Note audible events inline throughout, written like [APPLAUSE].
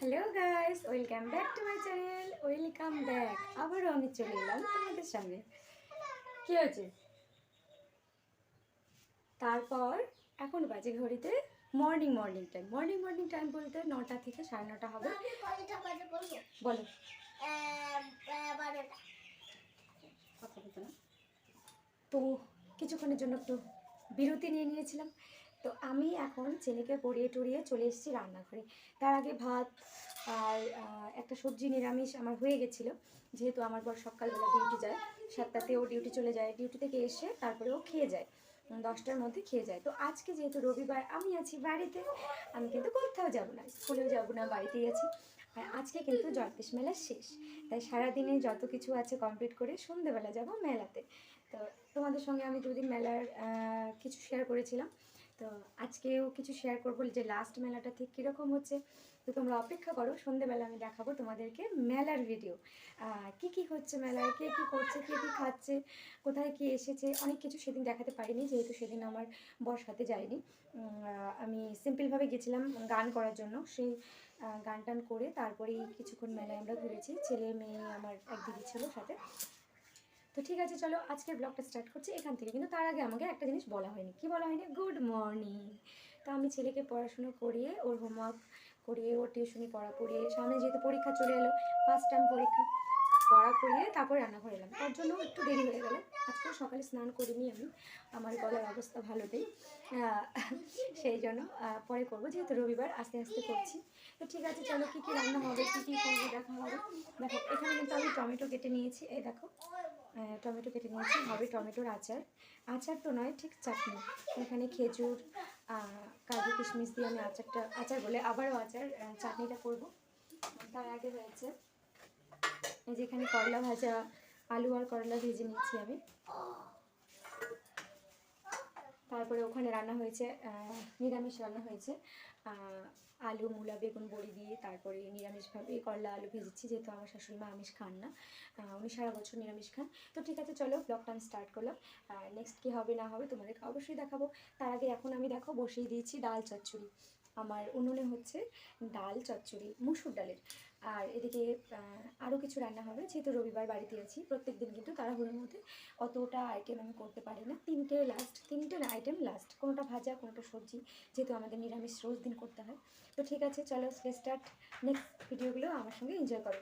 Hello guys welcome back to my channel welcome back আবারও আমি চলে এলাম তোমাদের সামনে। কি হয়েছে? তারপর এখন বাজে ঘড়িতে morning morning time morning morning time বলতে নটা থেকে সাড়ে নটা হবে। বলো। কথা বলতো না। তো কিছুক্ষণের জন্য একটু বিরতি নিয়ে নিয়েছিলাম। তো আমি এখন ছেলেকে পড়িয়ে টড়িয়ে চলে এসেছি রান্নাঘরে। তার আগে ভাত আর একটা সবজি নিরামিষ আমার হয়ে গেছিল। যেহেতু আমার বর সকালবেলা ডিউটি যায় সাতটাতে ও ডিউটি চলে যায়। ডিউটি থেকে এসে তারপরে ও খেয়ে যায়, দশটার মধ্যে খেয়ে যায়। তো আজকে যেহেতু রবিবার, আমি আছি বাড়িতে, আমি কিন্তু কোথাও যাব না, স্কুলেও যাব না, বাড়িতেই আছি। আর আজকে কিন্তু জলপেশ মেলা শেষ। তাই সারাদিনে যত কিছু আছে কমপ্লিট করে সন্ধেবেলা যাব মেলাতে। তো তোমাদের সঙ্গে আমি দুদিন মেলার কিছু শেয়ার করেছিলাম। তো আজকেও কিছু শেয়ার করব যে লাস্ট মেলাটা ঠিক কীরকম হচ্ছে। তো তোমরা অপেক্ষা করো, সন্ধেবেলা আমি দেখাবো তোমাদেরকে মেলার ভিডিও কি কি হচ্ছে মেলায়, কে কী করছে, কে কী খাচ্ছে, কোথায় কি এসেছে, অনেক কিছু সেদিন দেখাতে পারিনি, যেহেতু সেদিন আমার বর সাথে যায়নি। আমি সিম্পলভাবে গেছিলাম গান করার জন্য। সেই গান টান করে তারপরেই কিছুক্ষণ মেলায় আমরা ঘুরেছি। ছেলে, মেয়ে, আমার এক দিদি ছিল সাথে। তো ঠিক আছে, চলো আজকের ব্লগটা স্টার্ট করছি এখান থেকে। কিন্তু তার আগে আমাকে একটা জিনিস বলা হয়নি। কি বলা হয়নি? Good morning. তো আমি ছেলেকে পড়াশুনো করিয়ে, ওর হোমওয়ার্ক করিয়ে, ওর টিউশনি পড়া করিয়ে, সামনে যেহেতু পরীক্ষা চলে এলো ফার্স্ট টাইম পরীক্ষা, পড়া করিয়ে তারপর রান্নাঘরে এলাম। তার জন্য একটু দেরি হয়ে গেল। আজকে সকালে স্নান করিনি আমি। আমার গলার অবস্থা ভালো নেই। সেই জন্য পরে করব। যেহেতু রবিবার, আস্তে আস্তে করছি। তো ঠিক আছে, চলো কী কী রান্না হবে, কী কী করব, দেখা হবে। দেখো, এখানে কিন্তু আমি টমেটো কেটে নিয়েছি। এই দেখো টমেটো কেটে নিয়েছি, হবে টমেটোর আচার। আচার তো নয়, ঠিক চাটনি। এখানে খেজুর কাজু, কিশমিশ দিয়ে আমি আচারটা, আচার বলে আবারও আচার চাটনিটা করব। তার আগে রয়েছে, এই যে এখানে করলা ভাজা, আলু আর করলা ভেজে নিয়েছি আমি। তারপরে ওখানে রান্না হয়েছে নিরামিষ রান্না হয়েছে। আলু, মূলা, বেগুন, বড়ি দিয়ে তারপরে নিরামিষভাবে করলা, আলু ভেজেছি, যেহেতু আমার শাশুড়ি মা আমিষ খান না উনি সারা বছর নিরামিষ খান। তো ঠিক আছে, চলো ব্লগটা আমি স্টার্ট করলাম। নেক্সট কী হবে, না হবে তোমাদেরকে অবশ্যই দেখাবো। তার আগে এখন আমি দেখো, বসিয়ে দিয়েছি ডাল চচ্চড়ি। আমার উনুনে হচ্ছে ডাল চচ্চড়ি, মুসুর ডালের। আর এদিকে আরও কিছু রান্না হবে। যেহেতু রবিবার বাড়িতে আছি প্রত্যেক দিন কিন্তু তাড়াহুড়োর মধ্যে অতটা আইটেম আমি করতে পারি না। তিনটে লাস্ট তিনটে আইটেম লাস্ট কোনোটা ভাজা, কোনোটা সবজি, যেহেতু আমাদের নিরামিষ রোজ দিন করতে হয়। তো ঠিক আছে, চলো স্টার্ট নেক্সট ভিডিওগুলো আমার সঙ্গে এনজয় করো।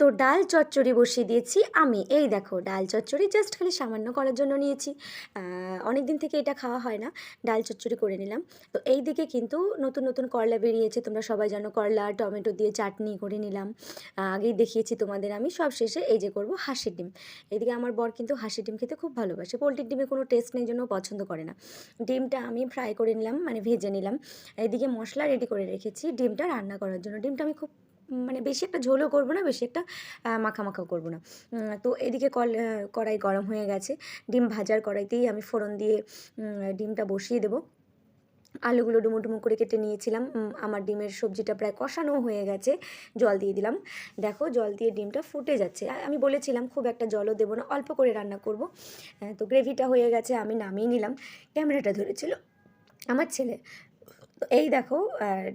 তো ডাল চচ্চড়ি বসিয়ে দিয়েছি আমি। এই দেখো, ডাল চচ্চড়ি জাস্ট খালি সামান্য করার জন্য নিয়েছি। অনেক দিন থেকে এটা খাওয়া হয় না, ডাল চচ্চড়ি করে নিলাম। তো এই দিকে কিন্তু নতুন নতুন করলা বেরিয়েছে, তোমরা সবাই জানো করলা, টমেটো দিয়ে চাটনি করে নিলাম। আগেই দেখিয়েছি তোমাদের আমি, সব শেষে এই যে করব হাঁসের ডিম। এদিকে আমার বর কিন্তু হাঁসের ডিম খেতে খুব ভালোবাসে, পোলট্রির ডিমে কোনো টেস্ট নেই জন্য পছন্দ করে না। ডিমটা আমি ফ্রাই করে নিলাম মানে ভেজে নিলাম। এদিকে মশলা রেডি করে রেখেছি, ডিমটা রান্না করার জন্য। ডিমটা আমি খুব মানে বেশি একটা ঝোলও করব না, বেশি একটা মাখা মাখাও করব না। তো এদিকে কল কড়াই গরম হয়ে গেছে। ডিম ভাজার কড়াইতেই আমি ফোড়ন দিয়ে ডিমটা বসিয়ে দেবো। আলুগুলো ডুমো ডুমো করে কেটে নিয়েছিলাম। আমার ডিমের সবজিটা প্রায় কষানো হয়ে গেছে। জল দিয়ে দিলাম। দেখো, জল দিয়ে ডিমটা ফুটে যাচ্ছে। আমি বলেছিলাম, খুব একটা জলও দেবো না, অল্প করে রান্না করব। তো গ্রেভিটা হয়ে গেছে, আমি নামিয়ে নিলাম। ক্যামেরাটা ধরেছিল আমার ছেলে। তো এই দেখো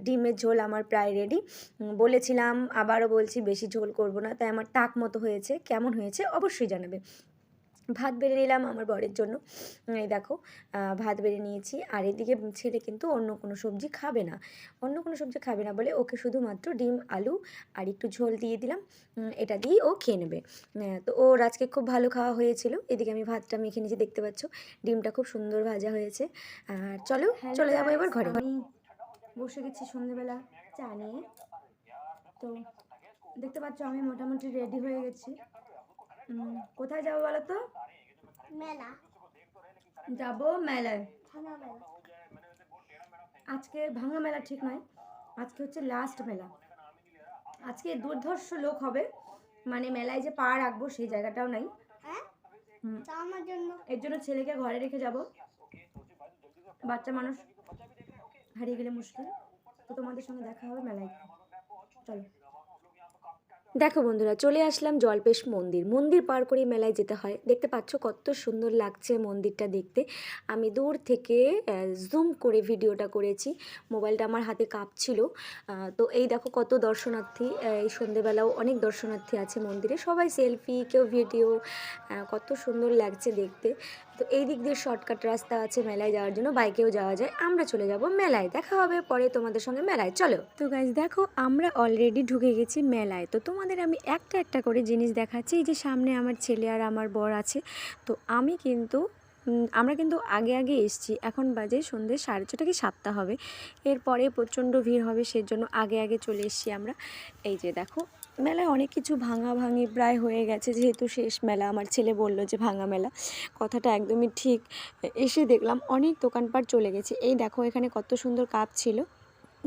ডিমের ঝোল আমার প্রায় রেডি বলেছিলাম, আবারও বলছি বেশি ঝোল করব না, তাই আমার টাক মতো হয়েছে। কেমন হয়েছে অবশ্যই জানাবে। ভাত বেড়ে নিলাম আমার বরের জন্য। এই দেখো ভাত বেড়ে নিয়েছি। আর এদিকে ছেলে কিন্তু অন্য কোনো সবজি খাবে না। অন্য কোনো সবজি খাবে না বলে ওকে শুধুমাত্র ডিম আলু আর একটু ঝোল দিয়ে দিলাম। এটা দিয়েই ও খেয়ে নেবে। তো ওর আজকে খুব ভালো খাওয়া হয়েছিল। এদিকে আমি ভাতটা মেখে নিয়েছি দেখতে পাচ্ছ। ডিমটা খুব সুন্দর ভাজা হয়েছে। আর চলো চলে যাব এবার ঘরে। আমি বসে গেছি সন্ধেবেলা চা নিয়ে। তো দেখতে পাচ্ছ আমি মোটামুটি রেডি হয়ে গেছি। কোথায় যাব বলো তো মেলা। যাব মেলায়। আজকে ভাঙা মেলা ঠিক নয় আজকে হচ্ছে লাস্ট মেলা। আজকে দুর্ধর্ষ লোক হবে মানে মেলায় যে পা রাখব সেই জায়গাটাও নাই। হ্যাঁ? এর জন্য ছেলেকে ঘরে রেখে যাব। বাচ্চা মানুষ হারিয়ে গেলে মুশকিল। তো তোমাদের সঙ্গে দেখা হবে মেলায়। চলো। দেখো বন্ধুরা, চলে আসলাম জলপেশ মন্দির। মন্দির পার করে মেলায় যেতে হয়। দেখতে পাচ্ছ কত সুন্দর লাগছে মন্দিরটা দেখতে। আমি দূর থেকে জুম করে ভিডিওটা করেছি। মোবাইলটা আমার হাতে কাঁপছিল। তো এই দেখো কত দর্শনার্থী এই সন্ধেবেলাও অনেক দর্শনার্থী আছে মন্দিরে। সবাই সেলফি, কেউ ভিডিও কত সুন্দর লাগছে দেখতে। তো এই দিক দিয়ে শর্টকাট রাস্তা আছে মেলায় যাওয়ার জন্য বাইকেও যাওয়া যায়। আমরা চলে যাব মেলায়, দেখা হবে পরে তোমাদের সঙ্গে মেলায়। চলো। তো গাইজ দেখো, আমরা অলরেডি ঢুকে গেছি মেলায়। তো তোমাদের আমি একটা একটা করে জিনিস দেখাচ্ছি। এই যে সামনে আমার ছেলে আর আমার বর আছে। তো আমি কিন্তু আমরা কিন্তু আগে আগে এসছি। এখন বাজে সন্ধ্যে সাড়ে ছটা কি সাতটা হবে। এরপরে প্রচণ্ড ভিড় হবে, সেজন্য আগে আগে চলে এসছি আমরা। এই যে দেখো মেলায় অনেক কিছু ভাঙা ভাঙি প্রায় হয়ে গেছে, যেহেতু শেষ মেলা। আমার ছেলে বলল যে ভাঙা মেলা। কথাটা একদমই ঠিক। এসে দেখলাম অনেক দোকানপাট চলে গেছে। এই দেখো এখানে কত সুন্দর কাপ ছিল।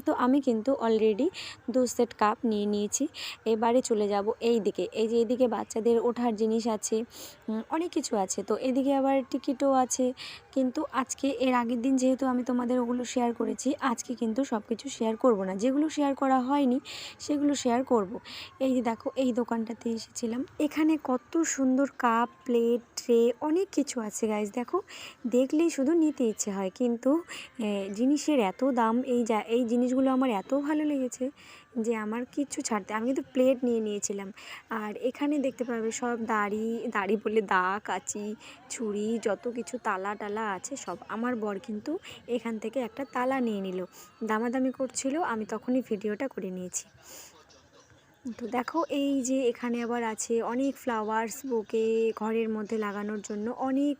তো আমি কিন্তু অলরেডি দু সেট কাপ নিয়ে নিয়েছি। এবারে চলে যাব এই দিকে এই যে এইদিকে বাচ্চাদের ওঠার জিনিস আছে অনেক কিছু আছে। তো এদিকে আবার টিকিটও আছে। কিন্তু আজকে, এর আগের দিন যেহেতু আমি তোমাদের ওগুলো শেয়ার করেছি, আজকে কিন্তু সব কিছু শেয়ার করব না। যেগুলো শেয়ার করা হয়নি, সেগুলো শেয়ার করব। এই যে দেখো, এই দোকানটাতে এসেছিলাম। এখানে কত সুন্দর কাপ প্লেট ট্রে অনেক কিছু আছে গাইজ দেখো, দেখলেই শুধু নিতে ইচ্ছে হয়। কিন্তু জিনিসের এত দাম, এই যা, এই জিনিসগুলো আমার এত ভালো লেগেছে যে আমার কিছু ছাড়তে, আমি কিন্তু প্লেট নিয়ে নিয়েছিলাম। আর এখানে দেখতে পাবে সব দাড়ি দাড়ি বলে দা কাচি ছুরি, যত কিছু তালা টালা আছে সব আমার বর কিন্তু এখান থেকে একটা তালা নিয়ে নিল। দামাদামি করছিল, আমি তখনই ভিডিওটা করে নিয়েছি। তো দেখো, এই যে এখানে আবার আছে অনেক ফ্লাওয়ার্স বুকে ঘরের মধ্যে লাগানোর জন্য। অনেক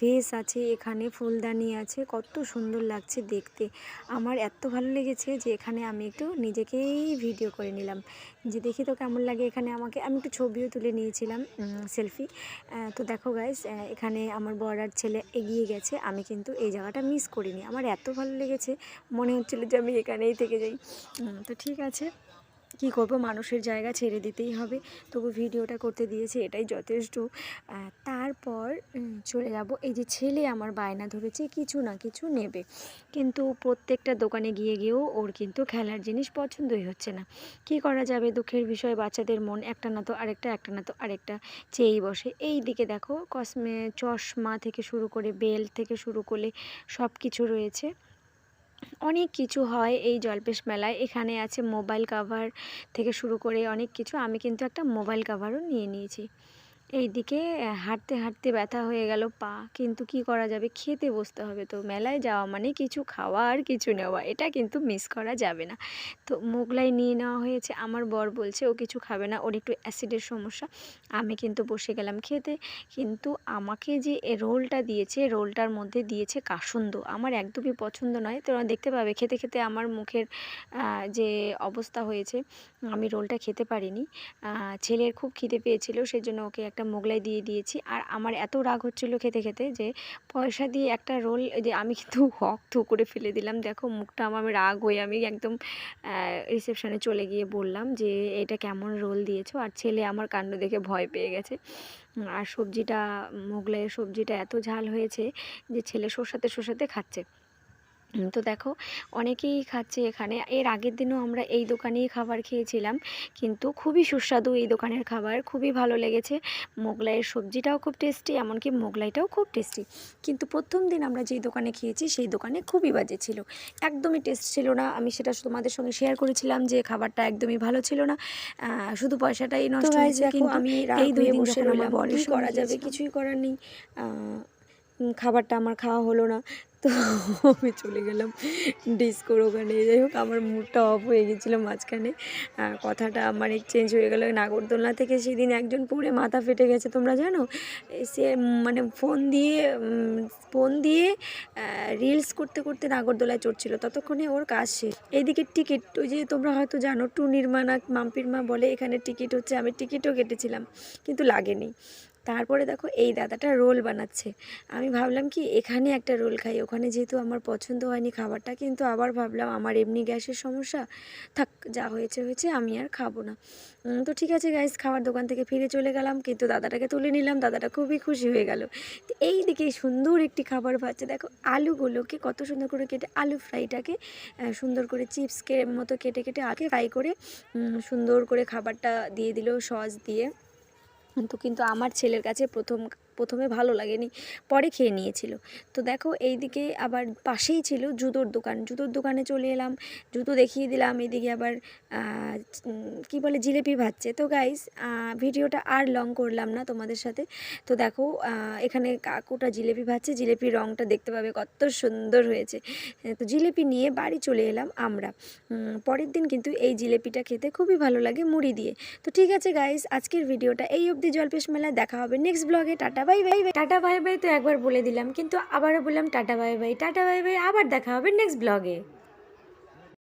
ভেস আছে এখানে, ফুলদানি আছে। কত সুন্দর লাগছে দেখতে। আমার এত ভালো লেগেছে যে এখানে আমি একটু নিজেকেই ভিডিও করে নিলাম। যে দেখি তো কেমন লাগে এখানে আমাকে। আমি একটু ছবিও তুলে নিয়েছিলাম সেলফি তো দেখো গাইস এখানে আমার বর আর ছেলে এগিয়ে গেছে। আমি কিন্তু এই জায়গাটা মিস করিনি। আমার এত ভালো লেগেছে। মনে হচ্ছিল যে আমি এখানেই থেকে যাই। তো ঠিক আছে। কী করব মানুষের জায়গা ছেড়ে দিতেই হবে। তবু ভিডিওটা করতে দিয়েছে, এটাই যথেষ্ট। তারপর চলে যাব। এই যে ছেলে আমার বায়না ধরেছে, কিছু না কিছু নেবে। কিন্তু প্রত্যেকটা দোকানে গিয়ে গিয়েও ওর কিন্তু খেলার জিনিস পছন্দই হচ্ছে না। কি করা যাবে? দুঃখের বিষয়, বাচ্চাদের মন একটা না তো আরেকটা একটা না তো আরেকটা চেয়েই বসে। এই দিকে দেখো, কসমে চশমা থেকে শুরু করে বেল থেকে শুরু করে সব কিছু রয়েছে। অনেক কিছু হয় এই জল্পেশ মেলায়। এখানে আছে মোবাইল কাভার থেকে শুরু করে অনেক কিছু। আমি কিন্তু একটা মোবাইল কাভারও নিয়ে নিয়েছি। এইদিকে হাঁটতে হাঁটতে ব্যথা হয়ে গেল পা। কিন্তু কি করা যাবে? খেতে বসতে হবে তো। মেলায় যাওয়া মানে কিছু খাওয়া আর কিছু নেওয়া। এটা কিন্তু মিস করা যাবে না। তো মোগলাই নিয়ে নেওয়া হয়েছে। আমার বর বলছে, ও কিছু খাবে না। ওর একটু অ্যাসিডের সমস্যা। আমি কিন্তু বসে গেলাম খেতে। কিন্তু আমাকে যে রোলটা দিয়েছে, রোলটার মধ্যে দিয়েছে কাসুন্দ। আমার একদমই পছন্দ নয়। তোমরা দেখতে পাবে, খেতে খেতে আমার মুখের যে অবস্থা হয়েছে, আমি রোলটা খেতে পারিনি। ছেলের খুব খিদে পেয়েছিল, সেজন্য ওকে একটা মোগলাই দিয়ে দিয়েছি। আর আমার এত রাগ হচ্ছিল খেতে খেতে যে পয়সা দিয়ে একটা রোল যে আমি কিন্তু [LAUGHS] হক থু করে ফেলে দিলাম। দেখো মুখটা আমার রাগ হয়ে আমি একদম রিসেপশনে চলে গিয়ে বললাম যে এটা কেমন রোল দিয়েছ? আর ছেলে আমার কাণ্ড দেখে ভয় পেয়ে গেছে। আর সবজিটা, মোগলাইয়ের সবজিটা এত ঝাল হয়েছে যে ছেলে শোষাতে শোষাতে খাচ্ছে। তো দেখো অনেকেই খাচ্ছে এখানে। এর আগের দিনও আমরা এই দোকানেই খাবার খেয়েছিলাম কিন্তু খুবই সুস্বাদু এই দোকানের খাবার খুবই ভালো লেগেছে। মোগলাইয়ের সবজিটাও খুব টেস্টি এমনকি মোগলাইটাও খুব টেস্টি কিন্তু প্রথম দিন আমরা যেই দোকানে খেয়েছি সেই দোকানে খুবই বাজে ছিল। একদমই টেস্ট ছিল না। আমি সেটা তোমাদের সঙ্গে শেয়ার করেছিলাম যে খাবারটা একদমই ভালো ছিল না। শুধু পয়সাটাই নষ্ট হয়েছে কিন্তু আমি এই দুই বসে আমার করা যাবে? কিছুই করার নেই। খাবারটা আমার খাওয়া হলো না। তো আমি চলে গেলাম ডিস্কোর ওখানে। যাই হোক, আমার মুডটা অফ হয়ে গেছিল মাঝখানে। কথাটা আমার চেঞ্জ হয়ে গেলো নাগরদোলনা থেকে। সেদিন একজন পড়ে মাথা ফেটে গেছে, তোমরা জানো? সে মানে ফোন দিয়ে ফোন দিয়ে রিলস করতে করতে নাগরদোলায় চড়ছিল। ততক্ষণে ওর কাজ শেষ। এইদিকে টিকিট ওই যে তোমরা হয়তো জানো, টুনির মা না, মাম্পির মা বলে, এখানে টিকিট হচ্ছে। আমি টিকিটও কেটেছিলাম, কিন্তু লাগেনি। তারপরে দেখো এই দাদাটা রোল বানাচ্ছে। আমি ভাবলাম কি, এখানে একটা রোল খাই। ওখানে যেহেতু আমার পছন্দ হয়নি খাবারটা, কিন্তু আবার ভাবলাম আমার এমনি গ্যাসের সমস্যা, থাক, যা হয়েছে হয়েছে আমি আর খাব না। তো ঠিক আছে গাইস খাবার দোকান থেকে ফিরে চলে গেলাম, কিন্তু দাদাটাকে তুলে নিলাম, দাদাটা খুবই খুশি হয়ে গেল। এই দিকে সুন্দর একটি খাবার পাচ্ছে। দেখো আলুগুলোকে কত সুন্দর করে কেটে, আলু ফ্রাইটাকে সুন্দর করে চিপসকে মতো কেটে কেটে আগে ফ্রাই করে সুন্দর করে খাবারটা দিয়ে দিল সস দিয়ে। তো কিন্তু আমার ছেলের কাছে প্রথম প্রথমে ভালো লাগেনি, পরে খেয়ে নিয়েছিল। তো দেখো এইদিকে আবার পাশেই ছিল জুতোর দোকান। জুতোর দোকানে চলে এলাম, জুতো দেখিয়ে দিলাম, এদিকে আবার কি বলে, জিলেপি ভাজছে। তো গাইস ভিডিওটা আর লং করলাম না তোমাদের সাথে। তো দেখো এখানে কাকুটা জিলেপি ভাজছে, জিলেপির রঙটা দেখতে পাবে কত সুন্দর হয়েছে। তো জিলেপি নিয়ে বাড়ি চলে এলাম আমরা। পরের দিন কিন্তু এই জিলেপিটা খেতে খুবই ভালো লাগে মুড়ি দিয়ে। তো ঠিক আছে গাইস আজকের ভিডিওটা এই অবধি জলপেশ মেলায় দেখা হবে। নেক্সট ব্লগে tata bye bye tata, bye bye তো একবার বলে দিলাম, কিন্তু আবারও বললাম tata, bye bye. Tata, bye bye, আবার দেখা হবে নেক্সট ব্লগে